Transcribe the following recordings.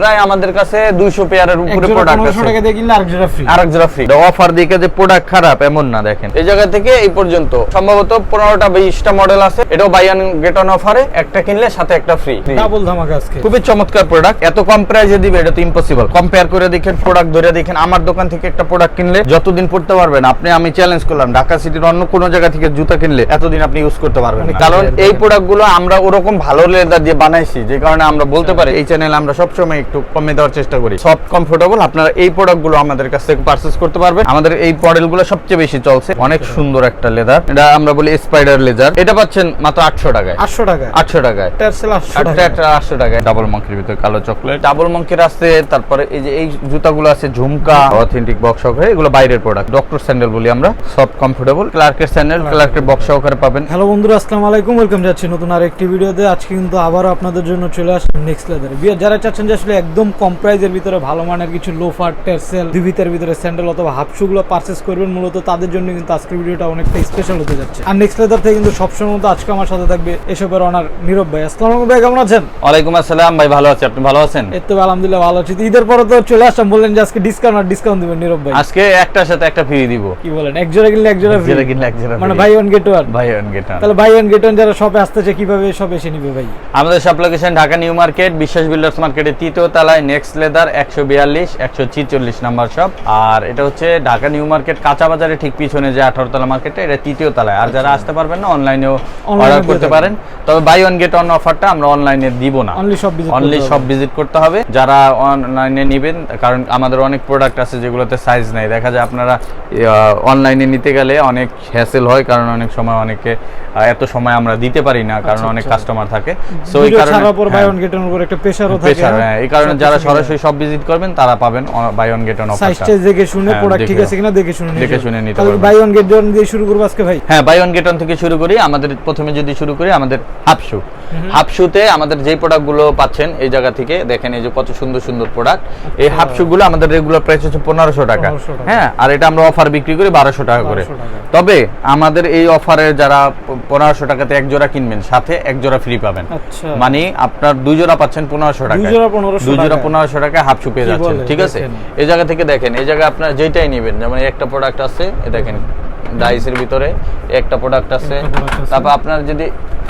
প্রায় আমাদের কাছে দুইশো পেয়ারের উপরে প্রোডাক্ট আছে। টাকা দিয়ে কিনলে আরেক ফ্রি আরেক ফ্রি অফার দিকে যে প্রোডাক্ট খারাপ এমন না দেখেন। এই জায়গা থেকে এই পর্যন্ত সম্ভবত পনেরোটা বিশটা মডেল আছে। এটাও বাই গেট অন অফারে একটা কিনলে সাথে একটা ফ্রি ডাবল ধামাকা আজকে। খুবই চমৎকার প্রোডাক্ট এত কম প্রাইসে দিবে এটা তো ইম্পসিবল কম্পেয়ার করে দেখেন প্রোডাক্ট ধরে দেখেন আমার দোকান থেকে একটা প্রোডাক্ট কিনলে যতদিন পড়তে পারবেন আপনি আমি চ্যালেঞ্জ করলাম ঢাকা সিটির অন্য কোনো জায়গা থেকে জুতা কিনলে এতদিন আপনি ইউজ করতে পারবেন কারণ এই প্রোডাক্টগুলো আমরা ওরকম ভালো লেদার দিয়ে বানাইছি যে কারণে আমরা বলতে পারি এই চ্যানেল আমরা সবসময় একটু কমে দেওয়ার চেষ্টা করি। সব কমফোর্টেবল আপনারা এই প্রোডাক্টগুলো আমাদের কাছ থেকে পারচেস করতে পারবেন। আমাদের এই মডেলগুলো সবচেয়ে বেশি চলছে। অনেক সুন্দর একটা লেদার এটা আমরা বলি স্পাইডার লেজার এটা পাচ্ছেন মাত্র আটশো টাকায়। আটশো টাকায়। আটশো টাকায়। আটশো টাকায়। ডাবল মাংকির ভিতরে কালো চকলেট ডাবল মাংকির আছে তারপরে এই যে এই জুতাগুলো আছে ঝুমকা অথেন্টিক বক্স সহকারে। এগুলো বাইরের প্রোডাক্ট ডক্টর স্যান্ডেল বলি আমরা। সফট কমফোর্টেবল ক্লার্কের স্যান্ডেল ক্লার্কের বক্স সহকারে পাবেন। হ্যালো বন্ধুরা আসসালামু আলাইকুম। ওয়েলকাম যাচ্ছি নতুন আরেকটি ভিডিওতে আজকে কিন্তু আবারও আপনাদের জন্য চলে আসলাম নেক্সট লেদারে বিয়ার যারা চাচ্ছেন যে আসলে একদম কম প্রাইজের ভিতরে ভালো মানের কিছু লোফার টেরসেল দুবিতের ভিতরে স্যান্ডেল অথবা হাফ শু গুলো পারচেস করবেন। মূলত তাদের জন্য কিন্তু আজকের ভিডিওটা অনেকটা স্পেশাল হতে যাচ্ছে। আর নেক্সট লেদার থেকে কিন্তু সবসময় মতো আজকে আমার সাথে থাকবে এসবের অনার নীরব ভাই। আসসালামু আলাইকুম ভাই কেমন আছেন? ওয়ালাইকুম আসসালাম ভাই ভালো আছি। আপনি ভালো আছেন? এই তো আলহামদুলিল্লাহ ভালো আছি। ঈদের পরে তো চলে আসলাম বললেন যে আজকে ডিসকাউন্ট আর ডিসকাউন্ট দিবেন নীরব ভাই। আজকে একটার সাথে একটা ফ্রি দিব। কি বলেন এক জোড়া কিনলে এক জোড়া? যেটা কিনলে এক জোড়া মানে। Buy one get one buy one get one তাহলে বাই ওয়ান গেট ওয়ান যারা শপে আসতেছে কীভাবে সব এসে নিবে ভাই? আমাদের সব location Dhaka New Market Biswas Builders মার্কেটের তৃতীয় তলায় নেক্সট লেদার একশো বিয়াল্লিশ একশো ছিচল্লিশ নাম্বার শপ। আর এটা হচ্ছে ঢাকা নিউ মার্কেট কাঁচা বাজারে ঠিক পিছনে যে আঠারো তলা মার্কেটে এটা তৃতীয় তলায়। আর যারা আসতে পারবেন না অনলাইনেও অর্ডার করতে পারেন। তবে বাই ওয়ান গেট অন অফারটা আমরা অনলাইনে দিব না। অনলি সব সব। ভিজিট করতে হবে। যারা অনলাইনে নেবেন কারণ আমাদের অনেক প্রোডাক্ট আছে যেগুলোতে সাইজ নেই। দেখা যায় আপনারা অনলাইনে নিতে গেলে অনেক হ্যাসেল হয় কারণ অনেক সময় অনেকে এত সময় আমরা দিতে পারি না কারণ আচ্ছা, অনেক আচ্ছা। কাস্টমার থাকে। সো এই কারণে বাই হ্যাঁ, ওয়ান গেট ওয়ান উপর একটা প্রেসারও থাকে হ্যাঁ, এই কারণে যারা সরাসরি সব ভিজিট করবেন তারা পাবেন buy one get on size অফারটা দেখে শুনে হ্যাঁ, প্রোডাক্ট ঠিক আছে কিনা দেখে শুনে দেখে শুনে নিতে পারবেন। বাই ওয়ান গেট ওয়ান দিয়ে শুরু করব আজকে ভাই। হ্যাঁ বাই ওয়ান গেট ওয়ান থেকে শুরু করি আমাদের প্রথমে যদি শুরু করি আমাদের হাফ শু হাফ শুতে আমাদের যেই প্রোডাক্টগুলো পাচ্ছেন এই জায়গা থেকে দেখেন এই যে কত সুন্দর সুন্দর প্রোডাক্ট এই হাফ শু গুলো আমাদের রেগুলার প্রাইস হচ্ছে পনেরোশো টাকা। হ্যাঁ আর এটা আমরা অফার বিক্রি করি বারোশো টাকা করে। তবে আমাদের এই অফারে যারা পনেরোশো টাকাতে এক জোড়া কিনবেন সাথে এক জোড়া ফ্রি পাবেন। আচ্ছা। মানে আপনার দুই জোড়া পাচ্ছেন পনেরোশো টাকা দুই জোড়া 1500 দুই জোড়া টাকায়। পনেরোশো টাকা হাফ শু পেয়ে যাচ্ছেন ঠিক আছে? এই জায়গা থেকে দেখেন এই জায়গায় আপনার যেটাই নেবেন যেমন একটা প্রোডাক্ট আছে এ দেখেন। ডাইসের ভিতরে একটা প্রোডাক্ট আছে। তারপর আপনার যদি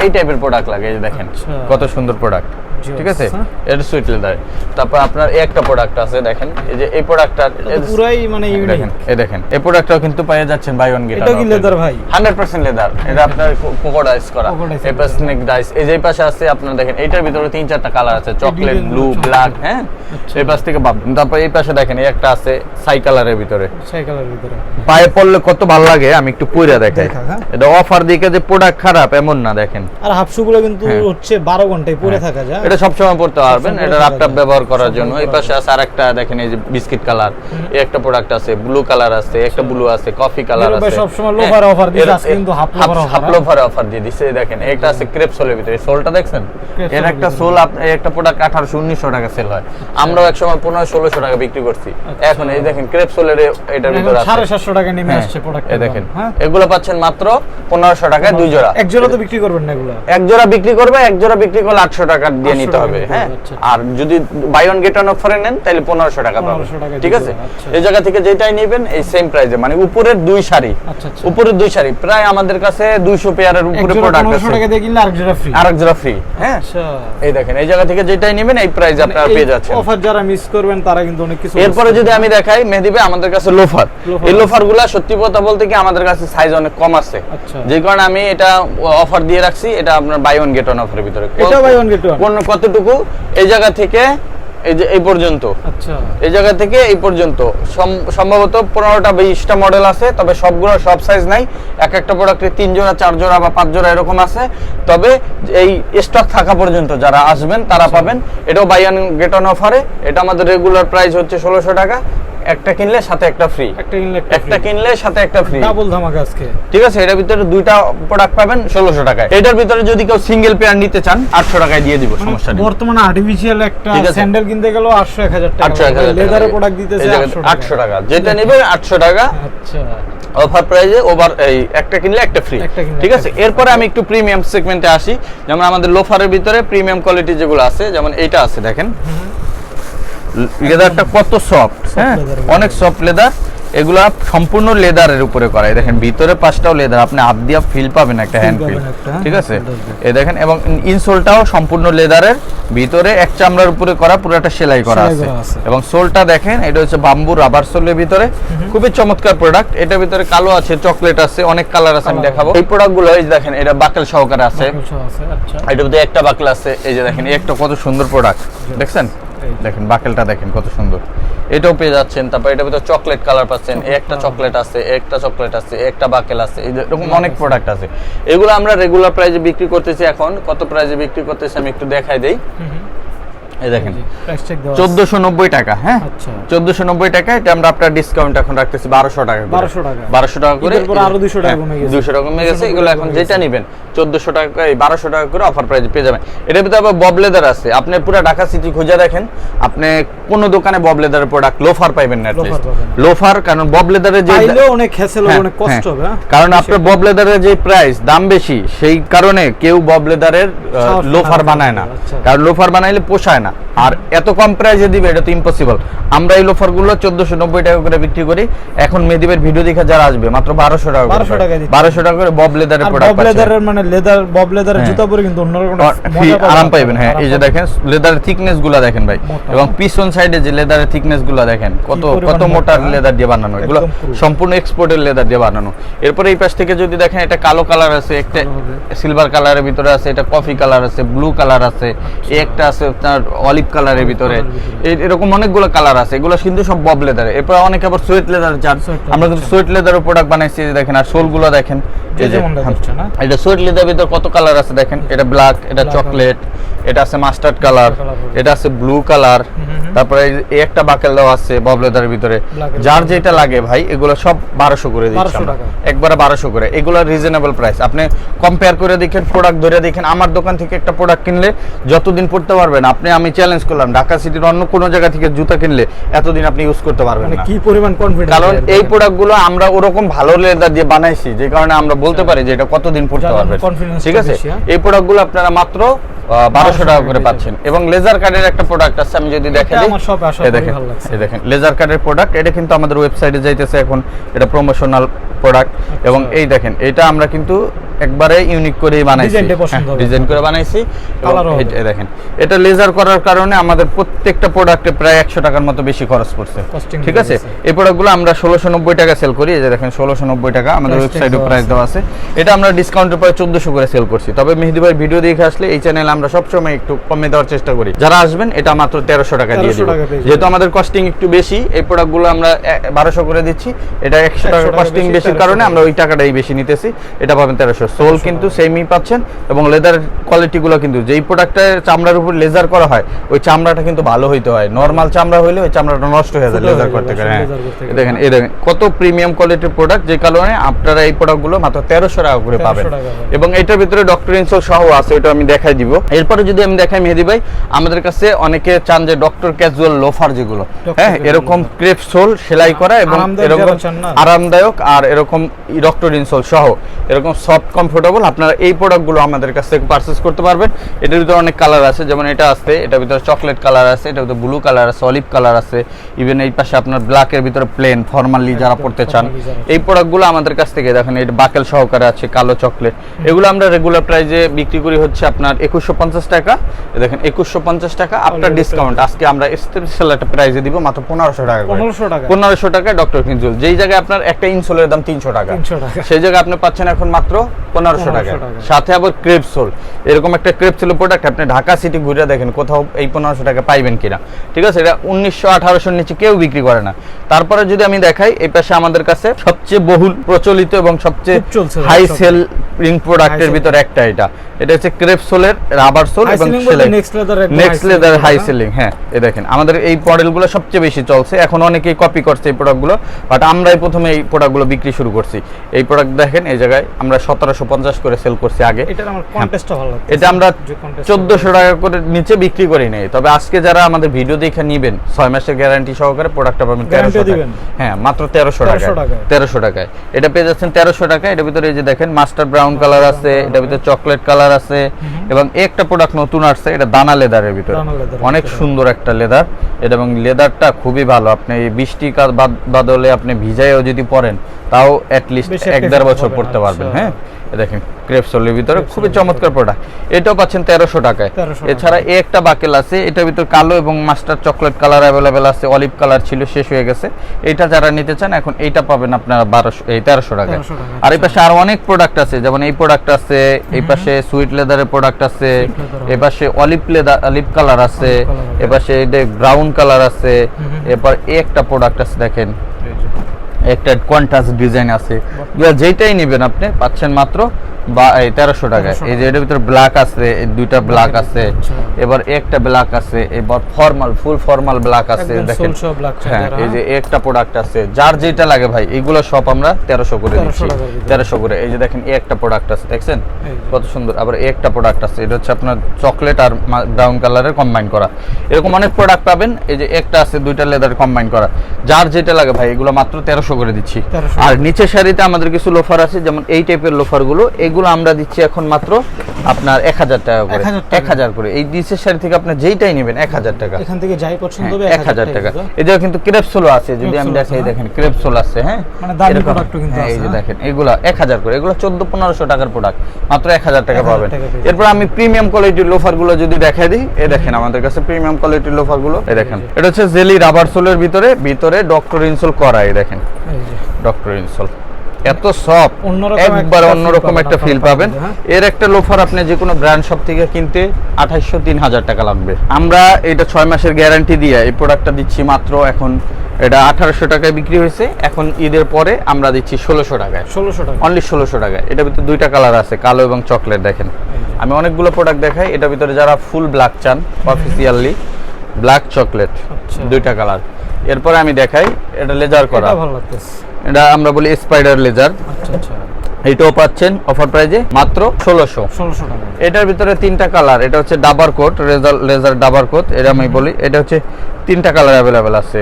এই টাইপের প্রোডাক্ট লাগে যে দেখেন আচ্ছা। কত সুন্দর প্রোডাক্ট ঠিক আছে? হ্যাঁ। এটা সুইট লেদার তারপর আপনার এই একটা প্রোডাক্ট আছে দেখেন। এই যে এই প্রোডাক্টটা পুরাই মানে ইউনিক দেখেন এই দেখেন। এই প্রোডাক্টটাও কিন্তু পেয়ে যাচ্ছেন বাই ওয়ান গেট এটা কি leather ভাই? হান্ড্রেড পার্সেন্ট লেদার এটা আপনার কোকোডাইস করা। এই পাশে স্নেক ডাইস এই যে পাশে আছে আপনার দেখেন এইটার ভিতরে তিন চারটা কালার আছে। চকলেট ব্লু ব্ল্যাক হ্যাঁ? আচ্ছা। এই পাশ থেকে পাবেন তারপর এই পাশে দেখেন এই একটা আছে সাই কালারের ভিতরে। সাইকেলের ভিতরে। পায়ে পড়লে কত ভালো লাগে আমি একটু পইরা দেখাই। হ্যাঁ। এটা অফার দিকে যে প্রোডাক্ট খারাপ এমন না দেখেন। আর হাফগুলো কিন্তু হ্যাঁ। হচ্ছে বারো ঘন্টায় পরে থাকা যায়। এটা সবসময় পড়তে পারবেন এটা ল্যাপটপ ব্যবহার করার জন্য। এই পাশে আছে আরেকটা দেখেন এই যে বিস্কিট কালার এই একটা প্রোডাক্ট আছে ব্লু কালার আছে একটা ব্লু আছে কফি কালার আছে। সবসময় লোফার offer দিছে, আজকে কিন্তু half- লোফার half হ্যাঁ? দিয়ে দিছে দেখেন একটা আছে ক্রেপ সোলের ভিতরে। সোলটা দেখছেন? এর একটা সোল এই একটা প্রোডাক্ট আঠারোশো উনিশশো টাকা সেল হয়। আমরাও এক সময় পনেরো ষোলোশো টাকা বিক্রি করছি। আচ্ছা। এখন এই দেখেন ক্রেপ সোলের এটার ভিতরে আছে। সাতশো টাকা নেমে হ্যাঁ, আসছে প্রোডাক্ট এই দেখেন। হ্যাঁ। এগুলো পাচ্ছেন মাত্র পনেরোশো টাকায় দুই জোড়া। এক জোড়া তো বিক্রি করবেন না এগুলো। এক জোড়া বিক্রি করবে এক জোড়া বিক্রি করলে আটশো টাকা দিয়ে 800 নিতে হবে হ্যাঁ? আচ্ছা। আর যদি বাই ওয়ান গেট ওয়ান অফারে নেন তাহলে পনেরোশো টাকা পাবেন। ঠিক আছে? আচ্ছা। এই জায়গা থেকে যেটাই নেবেন এই সেম প্রাইসে মানে উপরের দুই শাড়ি আচ্ছা আচ্ছা। উপরের দুই শাড়ি প্রায় আমাদের কাছে দুইশো পেয়ারের উপরে প্রোডাক্ট আছে। টাকা দিয়ে কিনলে আরেক জোড়া ফ্রি আরেক জোড়া ফ্রি হ্যাঁ? আচ্ছা। এই দেখেন এই জায়গা থেকে যেটাই নেবেন এই প্রাইস আপনারা পেয়ে যাচ্ছেন। অফার যারা মিস করবেন তারা কিন্তু অনেক কিছু এরপরে যদি আমি দেখাই মেহেদি ভাই আমাদের কাছে লোফার এই। লোফারগুলা সত্যি কথা বলতে কি আমাদের কাছে সাইজ অনেক কম আছে। আচ্ছা। যে কারণে আমি এটা অফার দিয়ে রাখছি এটা আপনার বাই ওয়ান গেট ওয়ান অফারের ভিতরে। এটা বাই ওয়ান গেট ওয়ান কোন কতটুকু? এই জায়গা থেকে এই যে এই পর্যন্ত। আচ্ছা। এই জায়গা থেকে এই পর্যন্ত। সম্ভবত পনেরোটা বিশটা মডেল আছে তবে সবগুলো সব সাইজ নাই। এক একটা প্রোডাক্টে তিন জোড়া চার জোড়া বা পাঁচ জোড়া এরকম আছে। তবে এই স্টক থাকা পর্যন্ত যারা আসবেন তারা পাবেন। এটাও বাই ওয়ান গেট অন অফারে এটা আমাদের রেগুলার প্রাইস হচ্ছে ষোলোশো টাকা। একটা কিনলে সাথে একটা ফ্রি একটা কিনলে একটা কিনলে সাথে একটা ফ্রি ডাবল ধামাকা আজকে। ঠিক আছে এটার ভিতরে দুইটা প্রোডাক্ট পাবেন ষোলোশো টাকায়। এটার ভিতরে যদি কেউ সিঙ্গেল পেয়ার নিতে চান আটশো টাকায় দিয়ে দিব সমস্যা নেই। বর্তমানে আর্টিফিশিয়াল একটা স্যান্ডেল কিনতে গেল আটশো এক হাজার টাকা আটশো এক লেদারের প্রোডাক্ট দিতেছে আটশো টাকা। যেটা নেবে আটশো টাকা। আচ্ছা। অফার প্রাইজে ওভার এই একটা কিনলে একটা ফ্রি ঠিক আছে। এরপরে আমি একটু প্রিমিয়াম সেগমেন্টে আসি। যেমন আমাদের লোফারের ভিতরে প্রিমিয়াম কোয়ালিটি যেগুলো আছে যেমন এইটা আছে দেখেন। লেদারটা কত সফট হ্যাঁ। অনেক সফট লেদার। এগুলা সম্পূর্ণ লেদারের উপরে করা। এই দেখেন ভিতরে পাঁচটাও লেদার। আপনি হাত দিয়ে ফিল পাবেন একটা হ্যান্ড ফিল একটা, হ্যাঁ, ঠিক আছে। এই দেখেন এবং ইনসোলটাও সম্পূর্ণ লেদারের। ভিতরে এক চামড়ার উপরে করা পুরোটা সেলাই করা সেলাই আছে। করা আছে। এবং সোলটা দেখেন এটা হচ্ছে বাম্বু রাবার সোলের ভিতরে। খুবই চমৎকার প্রোডাক্ট এটার ভিতরে কালো আছে চকলেট আছে অনেক কালার আছে আমি দেখাবো। এই প্রোডাক্টগুলো এই দেখেন এটা বাকেল সহকারে আছে। আচ্ছা। এটার মধ্যে একটা বাকেল আছে এই যে দেখেন একটা কত সুন্দর প্রোডাক্ট দেখছেন? এই। দেখেন বাকেলটা দেখেন কত সুন্দর। এটাও পেয়ে যাচ্ছেন তারপর এটার ভিতরে চকলেট কালার পাচ্ছেন একটা চকলেট আছে একটা চকলেট আছে একটা বাকেল আছে এরকম অনেক প্রোডাক্ট আছে। এগুলো আমরা রেগুলার প্রাইসে বিক্রি করতেছি এখন। কত প্রাইসে বিক্রি করতেছি আমি একটু দেখাই দেই। এই দেখেন প্রাইস চেক দেওয়া চোদ্দশো নব্বই টাকা হ্যাঁ? চোদ্দশো নব্বই টাকা এটা আমরা আপনার ডিসকাউন্ট এখন রাখতেছি বারোশো টাকা 1200 টাকা। বারোশো টাকা করে ঈদের আরও 200 টাকা দুশো টাকা কমে গেছে এগুলো এখন কমে যেটা। নেবেন চোদ্দশো টাকা এই বারোশো টাকা করে অফার প্রাইজে পেয়ে যাবেন। এটার ভিতরে আবার বব লেদার আছে। আপনি পুরো ঢাকা সিটি খুঁজে দেখেন আপনি কোনো দোকানে বব লেদারের প্রোডাক্ট লোফার পাইবেন না লোফার কারণ বব লেদারের যে অনেক হ্যাসেল হ্যাঁ, অনেক কষ্ট হ্যাঁ। হবে হ্যাঁ? কারণ আপনার বব লেদারের যে প্রাইস দাম বেশি সেই কারণে কেউ বব লেদারের লোফার বানায় না। আচ্ছা। কারণ লোফার বানাইলে পোষায় না। আর এত কম প্রাইসে দিবে এটা তো ইম্পসিবল আমরা এই লোফারগুলো চোদ্দশো নব্বই টাকা করে বিক্রি করি। এখন মেদিবের ভিডিও দেখে যারা আসবে মাত্র বারোশো টাকা 1200 টাকা বারোশো টাকা করে বব লেদারের প্রোডাক্ট বব মানে লেদার বব লেদারের হ্যাঁ। জুতা পরে কিন্তু অন্যরকম আরাম পাইবেন হ্যাঁ। এই যে দেখেন লেদারের থিকনেসগুলা দেখেন ভাই। এবং পিছন সাইডে যে লেদারের থিকনেসগুলা দেখেন কত কত মোটা লেদার দিয়ে বানানো। এগুলো সম্পূর্ণ এক্সপোর্টের লেদার দিয়ে বানানো। এরপরে এই পাশ থেকে যদি দেখেন এটা কালো কালার আছে একটা সিলভার কালারের ভিতরে আছে এটা কফি কালার আছে ব্লু কালার আছে একটা আছে আপনার অলিভ কালারের ভিতরে। এরকম অনেকগুলো কালার আছে। এগুলো কিন্তু সব বব লেদারে এরপর অনেকে আবার সোয়েট লেদার চান। আমরা কিন্তু। সোয়েট লেদারের প্রোডাক্ট বানাইছি দেখেন আর সোলগুলো দেখেন। এই যে যেমনটা হ্যাঁ। এটা সোয়েট লেদার ভিতর কত কালার আছে দেখেন? এটা ব্ল্যাক এটা চকলেট এটা আছে মাস্টার্ড কালার এটা আছে ব্লু কালার তারপরে এই একটা বাকেল দেওয়া আছে বব লেদারের ভিতরে। যার যেটা লাগে ভাই এগুলো সব বারোশো করে দিচ্ছি 1200 টাকা। একবারে বারোশো করে। এগুলো রিজনেবল প্রাইস আপনি কম্পেয়ার করে দেখেন প্রোডাক্ট ধরে দেখেন আমার দোকান থেকে একটা প্রোডাক্ট কিনলে যতদিন পড়তে পারবেন আপনি আমি চ্যালেঞ্জ করলাম ঢাকা সিটির অন্য কোনো জায়গা থেকে জুতা কিনলে এতদিন আপনি ইউজ করতে পারবেন মানে না। কি পরিমাণ কনফিডেন্স কারণ এই প্রোডাক্টগুলো আমরা ওরকম ভালো লেদার দিয়ে বানাইছি যে কারণে আমরা বলতে পারি যে এটা কতদিন পড়তে পারবেন। ঠিক আছে? এই প্রোডাক্ট এই প্রোডাক্টগুলো আপনারা মাত্র বারোশো টাকা করে পাচ্ছেন। এবং লেজার কার্ডের একটা প্রোডাক্ট আছে আমি যদি দেখা দেখেন দেখেন লেজার কার্ডের প্রোডাক্ট এটা কিন্তু আমাদের ওয়েবসাইটে যাইতেছে এখন এটা প্রমোশনাল প্রোডাক্ট এবং এই দেখেন এটা আমরা কিন্তু একবারে ইউনিক বানাইছি। Design-টা পছন্দ হবে। ডিজাইন করে বানাইছি। দেখেন এটা লেজার করার কারণে আমাদের প্রত্যেকটা প্রোডাক্টে প্রায় একশো টাকার মতো বেশি খরচ পড়ছে। ঠিক আছে? এই প্রোডাক্টগুলো আমরা ষোলোশো নব্বই টাকা সেল করি। এই যে দেখেন ষোলোশো নব্বই টাকা আমাদের ওয়েবসাইটে প্রাইস দেওয়া আছে। এটা আমরা ডিসকাউন্টের পরে চোদ্দশো করে সেল করছি। তবে মেহেদি ভাই ভিডিও দেখে আসলে এই চ্যানেলে আমরা সবসময় একটু কমে দেওয়ার চেষ্টা করি। যারা আসবেন এটা মাত্র তেরোশো টাকা দিয়ে 1300 দিব। টাকা পেয়ে যাবেন। যেহেতু আমাদের কস্টিং একটু বেশি এই প্রোডাক্টগুলো আমরা বারোশো করে দিচ্ছি। এটা একশো 100 টাকা কস্টিং বেশি, বেশির কারণে আমরা ওই টাকাটাই বেশি নিতেছি। এটা পাবেন তেরোশো সোল কিন্তু সেমই পাচ্ছেন এবং লেদার কোয়ালিটিগুলো কিন্তু যেই প্রোডাক্টের চামড়ার উপর লেজার করা হয় ওই চামড়াটা কিন্তু ভালো হইতে হয়। নর্মাল চামড়া হইলে ওই চামড়াটা নষ্ট হয়ে যায় লেজার করতে গেলে হ্যাঁ। করতে গেলে। দেখেন এই দেখেন কত প্রিমিয়াম কোয়ালিটির প্রোডাক্ট যে কারণে আপনারা এই প্রোডাক্টগুলো মাত্র তেরোশো টাকা করে পাবেন। এবং এটার ভিতরে ডক্টর ইনসোল সহ আছে ওটা আমি দেখাই দিব। এরপরে যদি আমি দেখাই মেহেদি ভাই আমাদের কাছে অনেকে চান যে ডক্টর ক্যাজুয়াল লোফার যেগুলো হ্যাঁ এরকম ক্রেপ সোল সেলাই করা এবং এরকম। আরামদায়ক আর এরকম ডক্টর ইনসোল সহ এরকম সফট কমফোর্টেবল আপনারা এই প্রোডাক্টগুলো আমাদের কাছ থেকে পারচেস করতে পারবেন। এটার ভিতরে অনেক কালার আছে যেমন এটা আছে এটার ভিতরে চকলেট কালার আছে এটার ভিতরে ব্লু কালার আছে অলিভ কালার আছে ইভেন এই পাশে আপনার ব্ল্যাকের ভিতরে প্লেন ফর্মালি যারা পড়তে চান। এই প্রোডাক্টগুলো আমাদের কাছ থেকে দেখেন এটা বাকেল সহকারে আছে কালো চকলেট এগুলো আমরা রেগুলার প্রাইজে বিক্রি করি হচ্ছে আপনার একুশশো পঞ্চাশ টাকা। দেখেন একুশশো পঞ্চাশ টাকা আপনার ডিসকাউন্ট আজকে আমরা স্পেশাল একটা প্রাইজে দিব মাত্র পনেরোশো টাকা 1500 টাকা। পনেরোশো টাকা ডক্টর কিনজুল। যেই জায়গায় আপনার একটা ইনসোলের দাম তিনশো টাকা। 300 টাকা। সেই জায়গায় আপনি পাচ্ছেন এখন মাত্র পনেরোশো টাকা। সাথে আবার ক্রেপ সোল। এরকম একটা ক্রেপ সোল প্রোডাক্ট আপনি ঢাকা সিটি ঘুরে দেখেন কোথাও এই পনেরোশো টাকা পাইবেন কিনা। ঠিক আছে? এটা উনিশশো আঠারোশোর নিচে কেউ বিক্রি করে না। তারপরে যদি আমি দেখাই এই পাশে আমাদের কাছে সবচেয়ে বহুল প্রচলিত এবং সবচেয়ে হাই সেল রিং প্রোডাক্টের ভিতরে একটা এটা। এটা হচ্ছে ক্রেপ সোলের রাবার সোল এবং সেলাই নেক্সট লেদার হাই? সেলিং হ্যাঁ এই দেখেন। আমাদের এই মডেলগুলো সবচেয়ে বেশি চলছে। এখন অনেকেই কপি করছে এই প্রোডাক্টগুলো বাট আমরাই প্রথমে এই প্রোডাক্টগুলো বিক্রি শুরু করছি। এই প্রোডাক্ট দেখেন এই জায়গায় আমরা সতেরোশো পঞ্চাশ করে সেল করছি আগে। এটার আমার কন্টেস্টটা ভালো লাগছে। হ্যাঁ। এটা আমরা চোদ্দশো টাকা করে নিচে বিক্রি করি নাই। তবে আজকে যারা আমাদের ভিডিও দেখে নিবেন ছয় মাসের গ্যারান্টি সহকারে প্রোডাক্টটা পাবেন তেরোশো দিবেন? হ্যাঁ মাত্র তেরোশো টাকা 1300 টাকায়। তেরোশো টাকায়। এটা পেয়ে যাচ্ছেন তেরোশো টাকা এটার ভিতরে এই যে দেখেন মাস্টার ব্রাউন ব্রাউন কালার আছে এটার ভিতরে চকলেট কালার আছে এবং একটা প্রোডাক্ট নতুন আসছে এটা দানা লেদারের ভিতরে। অনেক সুন্দর একটা লেদার। এটা এবং লেদারটা খুবই ভালো। আপনি এই বৃষ্টি বাদলে আপনি ভিজাইও যদি পরেন তাও অ্যাটলিস্ট এক দেড় বছর পড়তে পারবেন আচ্ছা। হ্যাঁ? দেখেন ক্রেপসোলের ভিতরে খুবই চমৎকার প্রোডাক্ট এটাও পাচ্ছেন তেরোশো টাকায়। এছাড়া এই একটা বাকেল আছে এটার ভিতর কালো এবং মাস্টার চকলেট কালার অ্যাভেলেবেল আছে অলিভ কালার ছিল শেষ হয়ে গেছে। এইটা যারা নিতে চান এখন এইটা পাবেন আপনারা বারোশো এই তেরোশো টাকায়। 1300 টাকা, আর এই আচ্ছা। পাশে আরও অনেক প্রোডাক্ট আছে যেমন এই প্রোডাক্ট আছে এই পাশে সুইট লেদারের প্রোডাক্ট আছে এই পাশে অলিভ লেদার অলিভ কালার আছে এ পাশে ব্রাউন কালার আছে। এরপর একটা প্রোডাক্ট আছে দেখেন। একটা কোয়ান্টাস ডিজাইন আছে। যেটাই নেবেন আপনি পাচ্ছেন মাত্র বা এই তেরোশো টাকায় এই যে এটার ভিতরে ব্ল্যাক আছে দুইটা ব্ল্যাক আছে আচ্ছা। এবার একটা ব্ল্যাক আছে এবার ফর্মাল ফুল ফর্মাল ব্ল্যাক আছে দেখেন। হ্যাঁ এই যে হ্যাঁ? একটা প্রোডাক্ট আছে যার যেটা লাগে ভাই এগুলো সব আমরা তেরোশো করে দিচ্ছি। তেরোশো করে। এই যে দেখেন একটা প্রোডাক্ট আছে দেখছেন? কত সুন্দর। আবার একটা প্রোডাক্ট আছে এটা হচ্ছে আপনার চকলেট আর ব্রাউন কালারের কম্বাইন করা। এরকম অনেক প্রোডাক্ট পাবেন এই যে একটা আছে দুইটা লেদার কম্বাইন করা। যার যেটা লাগে ভাই এগুলো মাত্র তেরোশো করে দিচ্ছি। আর নিচের শাড়িতে আমাদের কিছু লোফার আছে যেমন এই টাইপের লোফারগুলো এগুলো আমরা দিচ্ছি এখন মাত্র আপনার এক হাজার টাকা করে। এক হাজার করে। এই নিচের শাড়ি থেকে আপনি যেইটাই নেবেন এক হাজার টাকা। এখান থেকে যাই পছন্দ হবে এক হাজার টাকা যে কিন্তু ক্রেপসোলো আছে যদি আমি দেখাই দেখেন ক্রেপসোল আছে হ্যাঁ? মানে দামি এরকম। কিন্তু হ্যাঁ, এই যে হ্যাঁ? দেখেন এগুলো এক হাজার করে। এগুলো চোদ্দ পনেরোশো টাকার প্রোডাক্ট মাত্র এক হাজার টাকা পাবেন। এরপর আমি প্রিমিয়াম কোয়ালিটির লোফারগুলো যদি দেখাই দিই এই দেখেন আমাদের কাছে প্রিমিয়াম কোয়ালিটির লোফারগুলো এই দেখেন। এটা হচ্ছে জেলি রাবার সোলের ভিতরে ভিতরে ডক্টর ইনসোল করা এই দেখেন। ডক্টর ইনসোল এত সফট একবার অন্যরকম একটা ফিল পাবেন। হ্যাঁ? এর একটা লোফার আপনি যে কোনো ব্র্যান্ড শপ থেকে কিনতে আঠাইশশো তিন হাজার টাকা লাগবে। আমরা এটা ছয় মাসের গ্যারান্টি দিয়ে এই প্রোডাক্টটা দিচ্ছি মাত্র এখন এটা আঠারোশো টাকায় বিক্রি হয়েছে। এখন ঈদের পরে আমরা দিচ্ছি ষোলোশো টাকায়। ষোলোশো টাকা অনলি ষোলোশো টাকায়। এটার ভিতরে দুইটা কালার আছে কালো এবং চকলেট দেখেন। আমি অনেকগুলো প্রোডাক্ট দেখাই এটার ভিতরে যারা ফুল ব্ল্যাক চান অফিসিয়ালি ব্ল্যাক চকলেট। দুইটা কালার এরপরে আমি দেখাই এটা লেজার করা। ভালো লাগতেছে। এটা আমরা বলি স্পাইডার লেজার আচ্ছা আচ্ছা। এটাও পাচ্ছেন অফার প্রাইজে মাত্র ষোলোশো। ষোলোশো টাকা। এটার ভিতরে তিনটা কালার এটা হচ্ছে ডাবার কোট রেজার লেজার ডাবার কোট এটা আমি বলি। এটা হচ্ছে তিনটা কালার অ্যাভেলেবেল আছে।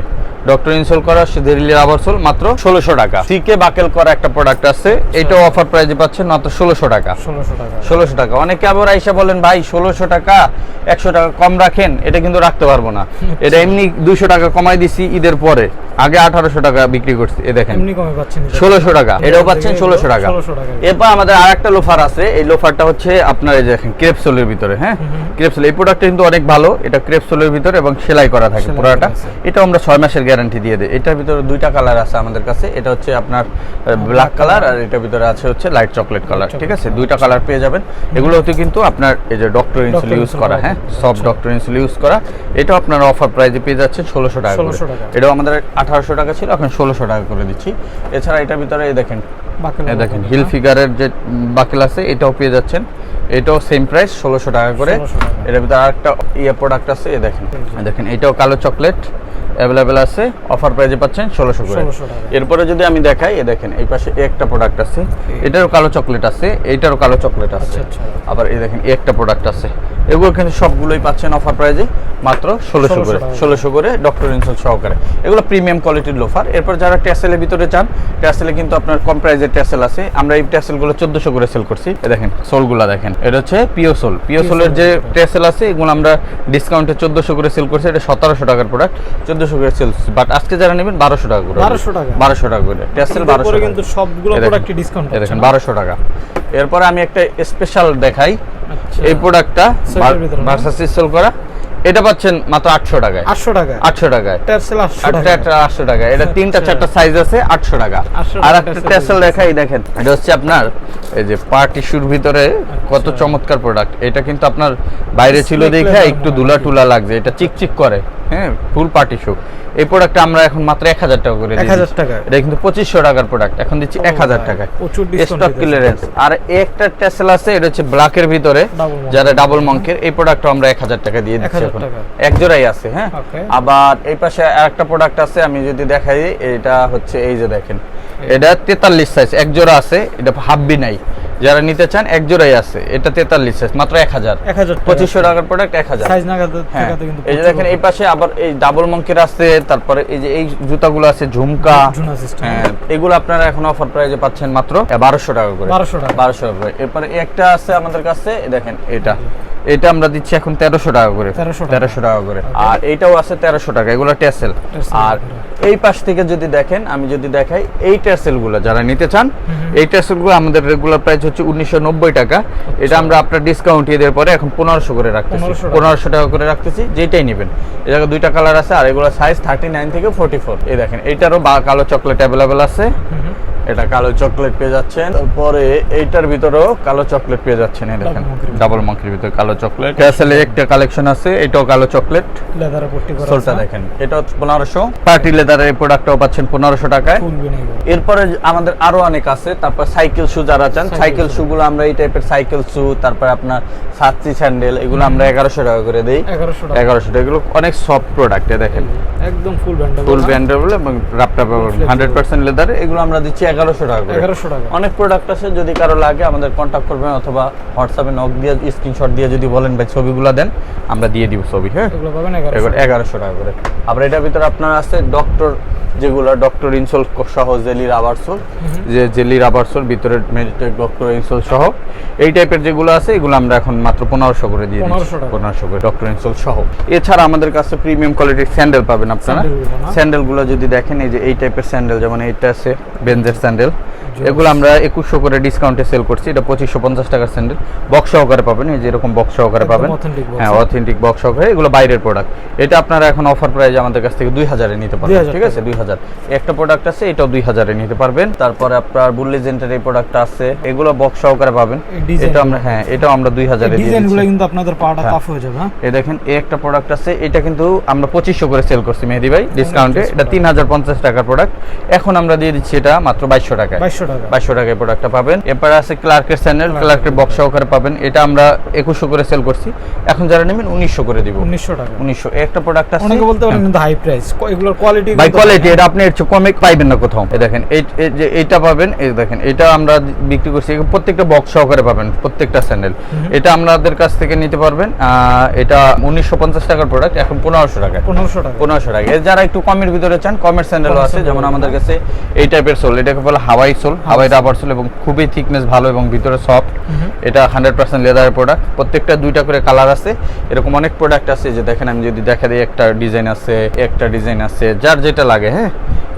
ডক্টর ইনসোল করা দিল্লি রাবার সোল মাত্র ষোলোশো টাকা। সিকে বাকেল করা একটা প্রোডাক্ট আছে এটাও অফার প্রাইজে পাচ্ছেন মাত্র ষোলোশো টাকা। ষোলোশো টাকা। ষোলোশো টাকা। অনেকে আবার আইসা বলেন ভাই ষোলোশো টাকা একশো টাকা কম রাখেন এটা কিন্তু রাখতে পারব না। এটা এমনি দুইশো টাকা কমাই দিছি ঈদের পরে। আগে আঠারোশো টাকা বিক্রি করছি এ দেখেন। এটা। ষোলোশো টাকা এটাও পাচ্ছেন ষোলোশো টাকা। এরপর আমাদের আর একটা লোফার আছে এই লোফারটা হচ্ছে আপনার এই দেখেন ক্রেপসোলের ভিতরে হ্যাঁ? ক্রেপসোল এই প্রোডাক্টটা কিন্তু অনেক ভালো এটা ক্রেপসোলের ভিতরে এবং সেলাই করা থাকে পুরোটা। এটা আমরা ছয় মাসের গ্যারান্টি দিয়ে দিই। এটার ভিতরে দুইটা কালার আছে আমাদের কাছে এটা হচ্ছে আপনার ব্ল্যাক কালার আর এটার ভিতরে আছে হচ্ছে লাইট চকলেট কালার ঠিক আছে? দুইটা কালার পেয়ে যাবেন। এগুলো হতে কিন্তু আপনার এই যে ডক্টর ইনসুল ইউজ করা হ্যাঁ? সব। ডক্টর ইনসুল ইউজ করা। এটাও আপনার অফার প্রাইজে পেয়ে যাচ্ছে ষোলোশো টাকা করে। 1600 টাকা। এটাও আমাদের আঠারোশো টাকা ছিল এখন ষোলোশো টাকা করে দিচ্ছি। এছাড়া এটার ভিতরে দেখেন দেখেন হিল হ্যাঁ? ফিগারের যে বাকেল আছে এটাও পেয়ে যাচ্ছেন। এটাও সেম প্রাইস ষোলোশো টাকা করে। 1600 টাকা। এটার ভিতরে আরেকটা ইয়ে প্রোডাক্ট আছে দেখেন। দেখেন এটাও কালো চকলেট অ্যাভেলেবেল আছে। অফার প্রাইজে পাচ্ছেন ষোলোশো করে। এরপরে যদি আমি দেখাই এই দেখেন এই পাশে একটা প্রোডাক্ট আছে। এটারও কালো চকলেট আছে এইটারও কালো চকলেট আছে। আবার এই দেখেন একটা প্রোডাক্ট আছে। এগুলো কিন্তু সবগুলোই পাচ্ছেন অফার প্রাইজে মাত্র ষোলোশো 1600 করে। ষোলোশো করে ডক্টর ইনসল সহকারে। এগুলো প্রিমিয়াম কোয়ালিটির লোফার এরপর যারা ট্যাসেলের ভিতরে চান ট্যাসেলে কিন্তু আপনার কম ট্যাসেল আছে আমরা এই ট্যাসেলগুলো চোদ্দশো করে সেল করছি। দেখেন সোলগুলো দেখেন। এটা হচ্ছে পিও সোল পিও সোলের যে ট্যাসেল আছে এগুলো আমরা ডিসকাউন্টে চোদ্দশো করে সেল করছি এটা সতেরোশো টাকার প্রোডাক্ট চোদ্দশো করে সেল বাট আজকে যারা নেবেন বারোশো টাকা করে। 1200 টাকা? বারোশো টাকা করে। ট্যাসেল বারোশো কিন্তু সবগুলো প্রোডাক্টই ডিসকাউন্ট দেখেন বারোশো টাকা। এরপরে আমি একটা স্পেশাল দেখাই। আচ্ছা। এই প্রোডাক্টটা? ভার্সাস সেল করা। এটা পাচ্ছেন মাত্র আটশো টাকায়। আটশো টাকা আটশো টাকায়। টেসেল আটশো টাকা একটা আটশো টাকা এটা তিনটা আচ্ছা। চারটা সাইজ আছে আটশো টাকা। আর একটা টেসেল। দেখাই দেখেন। এটা হচ্ছে আপনার এই যে পার্টি শুর ভিতরে কত আচ্ছা। চমৎকার প্রোডাক্ট এটা কিন্তু আপনার বাইরে ছিল দেখে একটু দুলা টুলা লাগছে। এটা চিকচিক করে। হ্যাঁ ফুল পা টিস্যু এই প্রোডাক্টটা আমরা এখন মাত্র এক হাজার টাকা করে 1000 টাকায়? এটা কিন্তু পঁচিশশো টাকার প্রোডাক্ট এখন দিচ্ছি এক হাজার টাকায়। স্টক ক্লিয়ারেন্স আর একটা টেসেল আছে এটা হচ্ছে ব্ল্যাকের ভিতরে। যারা ডাবল মঙ্কের এই প্রোডাক্টটা আমরা এক হাজার টাকা দিয়ে দিচ্ছি এখন। এক জোড়াই আছে হ্যাঁ? আবার এই পাশে আরেকটা প্রোডাক্ট আছে আমি যদি দেখাই এটা হচ্ছে এই যে দেখেন। এটা তেতাল্লিশ সাইজ এক জোড়া আছে এটা হাব্বি নাই। যারা নিতে চান এক জোড়াই আছে। এটা তেতাল্লিশ সাইজ মাত্র এক হাজার। পঁচিশশো টাকার প্রোডাক্ট এক হাজার। হ্যাঁ। এই যে দেখেন এই পাশে আবার এই ডাবল মঙ্কির আছে তারপরে এই যে এই জুতাগুলো আছে ঝুমকা। হ্যাঁ এগুলো আপনারা এখন অফার প্রাইজে পাচ্ছেন মাত্র বারোশো টাকা করে। বারোশো টাকা। বারোশো টাকা করে। এরপরে একটা আছে আমাদের কাছে দেখেন এটা। এটা আমরা দিচ্ছি এখন তেরোশো টাকা করে। তেরোশো টাকা। করে। আর এইটাও আছে তেরোশো টাকা এগুলো টেসেল। আর এই পাশ থেকে যদি দেখেন আমি যদি দেখাই এই টেসেলগুলো যারা নিতে চান এই টেসেলগুলো আমাদের রেগুলার প্রাইস হচ্ছে উনিশশো নব্বই টাকা। এটা আমরা আপনার ডিসকাউন্ট দিয়ে পরে এখন পনেরোশো করে রাখতেছি। পনেরোশো টাকা। করে রাখতেছি যেটাই নেবেন। এই জায়গায় দুইটা কালার আছে আর এগুলো সাইজ থার্টি নাইন থেকে ফোর্টি ফোর এই দেখেন এইটারও বা কালো চকলেট অ্যাভেলেবেল আছে। এটা কালো চকলেট পেয়ে যাচ্ছেন। তারপরে এইটার ভিতরেও কালো চকলেট পেয়ে যাচ্ছেন এই দেখেন। ডাবল মাঙ্কির ভিতরে। কালো চকলেট ক্যাসেলে একটা কালেকশন আছে এটাও কালো চকলেট লেদারে পট্টি করা সোলটা দেখেন এটাও পনেরোশো। পার্টি লেদারের এই প্রোডাক্টটাও পাচ্ছেন পনেরোশো টাকায়। এরপরে আমাদের আরও অনেক আছে তারপর সাইকেল শু যারা চান সাইকেল। শু গুলো আমরা এই টাইপের সাইকেল শু তারপর আপনার সাতচি স্যান্ডেল এগুলো আমরা এগারোশো টাকা করে দিই। এগারোশো টাকা। এগারোশো টাকা এগুলো অনেক সফট প্রোডাক্ট দেখেন। একদম ফুল ব্যান্ডেবল ফুল ব্যান্ডেবল এবং রাপটা flexible। হান্ড্রেড পার্সেন্ট লেদার এগুলো আমরা দিচ্ছি এগারোশো টাকা করে। এগারোশো টাকা। অনেক প্রোডাক্ট আছে যদি কারও লাগে আমাদের কন্ট্যাক্ট করবেন অথবা হোয়াটসঅ্যাপে নক দিয়ে স্ক্রিনশট দিয়ে যদি বলেন ভাই ছবিগুলো দেন আমরা দিয়ে দিব ছবি হ্যাঁ? এগারোশো টাকা। করে। আবার এটার ভিতরে আপনার আছে ডক্টর যেগুলো ডক্টর ইনসোল সহ জেলি রাবার সোল যে জেলি রাবার সোল ভিতরে মেডিটেক ডক্টর ইনসোল সহ। এই টাইপের যেগুলো আছে এগুলো আমরা এখন মাত্র পনেরোশো করে দিয়ে দিচ্ছি। পনেরোশো করে ডক্টর ইনসোল সহ। এছাড়া আমাদের কাছে প্রিমিয়াম কোয়ালিটির স্যান্ডেল পাবেন আপনারা? স্যান্ডেলগুলো যদি দেখেন এই যে এই টাইপের স্যান্ডেল যেমন এইটা আছে বেঞ্জের স্যান্ডেল। এগুলো আমরা একুশশো করে ডিসকাউন্টে সেল করছি। এটা পঁচিশশো পঞ্চাশ টাকার স্যান্ডেল। বক্স সহকারে পাবেন। এই যে এরকম বক্স সহকারে পাবেন। হ্যাঁ অথেন্টিক বক্স সহকারে। এগুলো বাইরের প্রোডাক্ট এটা আপনারা এখন অফার প্রাইস আমাদের কাছ থেকে দুই হাজারে নিতে পারবেন। ঠিক আছে? দুই হাজার। একটা প্রোডাক্ট আছে এটাও দুই হাজারে নিতে পারবেন। তারপরে আপনার বুল্লিজেন্টের এই প্রোডাক্টটা আছে। এগুলো বক্স সহকারে পাবেন। এটা আমরা হ্যাঁ এটাও আমরা দুই হাজারে দিয়ে ডিজাইনগুলো কিন্তু আপনাদের পাটা হ্যাঁ। টাফ হয়ে যাবে হ্যাঁ? এই দেখেন এই একটা প্রোডাক্ট আছে। এটা কিন্তু আমরা পঁচিশশো করে সেল করছি মেহেদি ভাই ডিসকাউন্টে এটা তিন হাজার পঞ্চাশ টাকার প্রোডাক্ট এখন আমরা দিয়ে দিচ্ছি এটা মাত্র বাইশশো টাকায়। বাইশশো টাকা। বাইশশো টাকায় প্রোডাক্টটা পাবেন। এরপরে আছে ক্লার্কের স্যান্ডেল ক্লার্কের বক্স সহকারে পাবেন। এটা আমরা একুশশো করে সেল করছি। এখন যারা নেবেন উনিশশো করে দিব। উনিশশো টাকা। উনিশশো। একটা প্রোডাক্ট আছে। অনেকে বলতে পারেন হাই প্রাইস এগুলোর কোয়ালিটি বাই কোয়ালিটি এটা আপনি এর কমে পাইবেন না কোথাও। এই দেখেন এই যে পাবেন এই দেখেন এটা আমরা বিক্রি করছি। প্রত্যেকটা বক্স সহকারে পাবেন প্রত্যেকটা স্যান্ডেল এটা আমাদের কাছ থেকে নিতে পারবেন। আহ, এটা উনিশশো পঞ্চাশ টাকার প্রোডাক্ট এখন পনেরোশো টাকায়। পনেরোশো টাকা পনেরোশো টাকা এর যারা একটু কমের ভিতরে চান কমের স্যান্ডেলও আছে যেমন আমাদের কাছে এই টাইপের সোল এটাকে বলে Hawaii sole Hawaii rubber sole এবং খুবই থিকনেস ভালো এবং ভিতরে সফট এটা হান্ড্রেড পার্সেন্ট লেদারের প্রোডাক্ট প্রত্যেকটা দুইটা করে কালার আছে। এরকম অনেক প্রোডাক্ট আছে যে দেখেন আমি যদি দেখা দিই একটা ডিজাইন আছে একটা ডিজাইন আছে যার যেটা লাগে হ্যাঁ?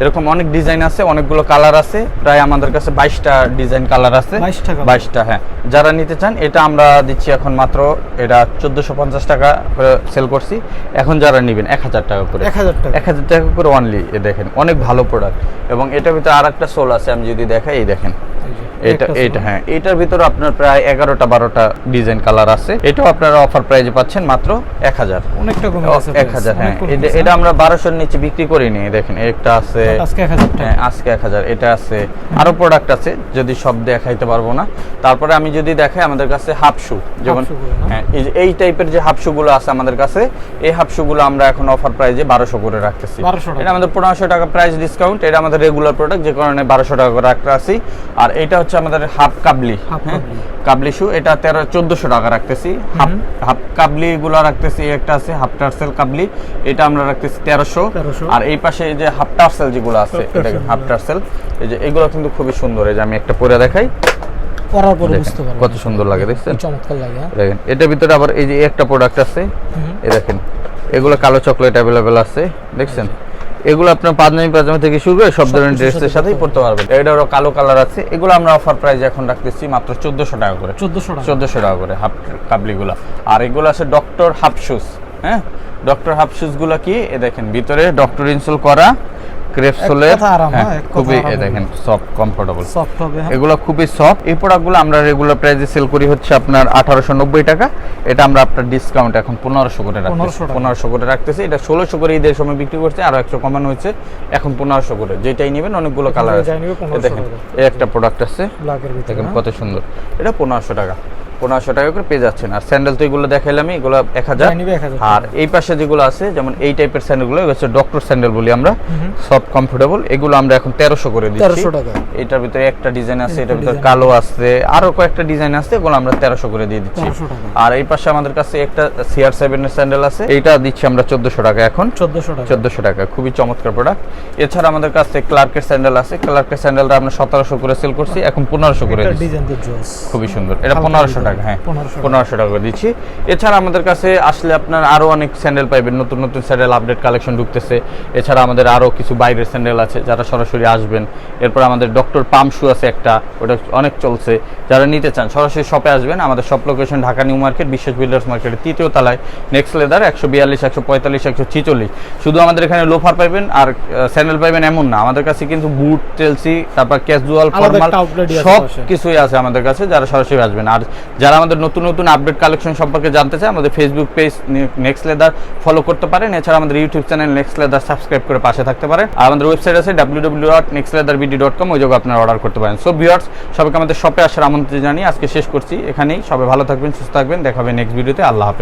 এরকম অনেক ডিজাইন আছে অনেকগুলো কালার আছে। প্রায় আমাদের কাছে বাইশটা ডিজাইন কালার আছে। 22 টা বাইশটা হ্যাঁ। যারা নিতে চান এটা আমরা দিচ্ছি এখন মাত্র এটা চোদ্দোশো পঞ্চাশ টাকা করে সেল করছি। এখন যারা নেবেন এক হাজার টাকা করে। এক হাজার টাকা। এক হাজার টাকা করে অনলি এ দেখেন অনেক ভালো প্রোডাক্ট এবং এটার ভিতরে আর একটা সোল আছে আমি যদি দেখাই এই দেখেন। এটা এটা হ্যাঁ এটার ভিতরে আপনার প্রায় এগারোটা বারোটা ডিজাইন কালার আছে। এটাও আপনারা অফার প্রাইজে পাচ্ছেন মাত্র এক হাজার। অনেকটা কমে এক হাজার হ্যাঁ এটা- আমরা বারোশোর নিচে বিক্রি করিনি দেখেন একটা আছে আজকে এক হাজার টাকা। হ্যাঁ আজকে এক হাজার এটা আছে আরও প্রোডাক্ট আছে যদি সব দেখাইতে পারব না। তারপরে আমি যদি দেখাই আমাদের কাছে হাফ শু যেমন? হ্যাঁ এই টাইপের যে হাফগুলো আছে আমাদের কাছে এই হাফগুলো আমরা এখন অফার প্রাইজে বারোশো করে রাখতেছি। এটা আমাদের পনেরোশো টাকা প্রাইস ডিসকাউন্ট এটা আমাদের রেগুলার প্রোডাক্ট যে কারণে বারোশো টাকা করে রাখতে আসি আর এটা হচ্ছে আমাদের হাফ কাবলি। হ্যাঁ? কাবলি। শু এটা তেরো চোদ্দোশো টাকা রাখতেছি। হাফ হাফ কাবলি গুলো রাখতেছি একটা আছে হাফ টার্সেল কাবলি এটা আমরা রাখতেছি তেরোশো। 1300 আর এই পাশে যে হাফ টার্সেল যেগুলো আছে tarsal হাফ টার্সেল এই যে এগুলো কিন্তু খুবই সুন্দর এই যে আমি একটা পরে দেখাই। পরার পরে বুঝতে পারবেন কত সুন্দর লাগে দেখছেন? চমৎকার লাগে হ্যাঁ? দেখেন এটার ভিতরে আবার এই যে একটা প্রোডাক্ট আছে এই দেখেন এগুলো কালো চকলেট অ্যাভেলেবেল আছে দেখছেন? এগুলো আপনার পাঞ্জাবি পাজামা থেকে শুরু করে সব ধরনের ড্রেসের সাথেই পড়তে পারবেন। এটা এটারও কালো কালার আছে। এগুলো আমরা অফার প্রাইস এখন রাখতেছি মাত্র চোদ্দোশো টাকা করে। চোদ্দোশো টাকা। করে হাফ কাবলিগুলো। আর এগুলো আছে ডক্টর হাফ শুজ হ্যাঁ? ডক্টর হাফ শুজগুলো কি? এ দেখেন ভিতরে ডক্টর ইনসোল করা ক্রেপ হ্যাঁ, কথা খুবই দেখেন সফট কমফোর্টেবল সফট হবে হ্যাঁ। এগুলো খুবই সফট এই প্রোডাক্টগুলো আমরা রেগুলার প্রাইসে সেল করি হচ্ছে আপনার টাকা। এটা আমরা আপনার ডিসকাউন্ট এখন পনেরোশো করে রাখতেছি। 1500 পনেরোশো করে রাখতেছি। এটা ষোলোশো করে ঈদের সময় বিক্রি করছে আরও একশো কমানো হয়েছে। এখন পনেরোশো করে। যেটাই নেবেন অনেকগুলো কালার আছে। 1500 দেখেন এই একটা প্রোডাক্ট আছে। দেখেন হ্যাঁ? কত সুন্দর। এটা পনেরোশো টাকা। পনেরোশো টাকা করে পেয়ে যাচ্ছেন। আর স্যান্ডেল তো এগুলো দেখাইলাম এগুলো এক হাজার। যা নিবে 1000 আর এই পাশে যেগুলো আছে যেমন এই টাইপের স্যান্ডেলগুলো হচ্ছে ডক্টর স্যান্ডেল বলি আমরা। সফট কমফোর্টেবল এগুলো আমরা এখন তেরোশো করে দিচ্ছি। 1300 টাকা। এটার ভিতরে একটা ডিজাইন আছে এটার ভিতরে কালো আছে আরও কয়েকটা ডিজাইন আছে এগুলো আমরা তেরোশো করে দিয়ে দিচ্ছি। আর এই পাশে আমাদের কাছে একটা সিআর সেভেন এর স্যান্ডেল আছে এইটা দিচ্ছি আমরা চোদ্দশো টাকা এখন। 1400 টাকা। চোদ্দশো টাকা খুবই চমৎকার প্রোডাক্ট এছাড়া আমাদের কাছে ক্লার্কের স্যান্ডেল আছে। ক্লার্কের স্যান্ডেলটা আমরা সতেরোশো করে সেল করছি এখন পনেরোশো করে দিচ্ছি। খুবই সুন্দর। এটা পনেরোশো design, টাকা হ্যাঁ পনেরোশো টাকা। করে দিচ্ছি। এছাড়া আমাদের কাছে আসলে আপনার আরও অনেক স্যান্ডেল পাইবেন নতুন নতুন স্যান্ডেল আপডেট কালেকশন ঢুকতেছে। এছাড়া আমাদের আরও কিছু বাইরের স্যান্ডেল আছে যারা সরাসরি আসবেন। এরপর আমাদের ডক্টর পাম শু আছে একটা ওটা অনেক চলছে। যারা নিতে চান সরাসরি শপে আসবেন। আমাদের shop location Dhaka New Market Biswas Builders মার্কেটের তৃতীয় তলায়। নেক্সট লেদার একশো বিয়াল্লিশ একশো পঁয়তাল্লিশ একশো ছিচল্লিশ। শুধু আমাদের এখানে লোফার পাইবেন আর স্যান্ডেল পাইবেন এমন না। আমাদের কাছে কিন্তু বুট টেলসি তারপর ক্যাজুয়াল ফর্মাল সব কিছুই আছে আমাদের কাছে যারা সরাসরি আসবেন। আর যারা আমাদের নতুন নতুন আপডেট কালেকশন সম্পর্কে জানতে চায়, আমাদের Facebook page Next Leather follow করতে পারেন। এছাড়া আমাদের YouTube channel Next Leather subscribe করে পাশে থাকতে পারেন। আর আমাদের ওয়েবসাইট আছে W W dot Next Leather BD dot com ওই জায়গায় আপনারা অর্ডার করতে পারেন। সো ভিউয়ার্স সবাইকে আমাদের শপে আসার আমন্ত্রণ জানিয়ে আজকে শেষ করছি। এখানেই সবাই ভালো থাকবেন, সুস্থ থাকবেন। দেখাবেন নেক্সট ভিডিওতে আল্লাহ হাফেজ।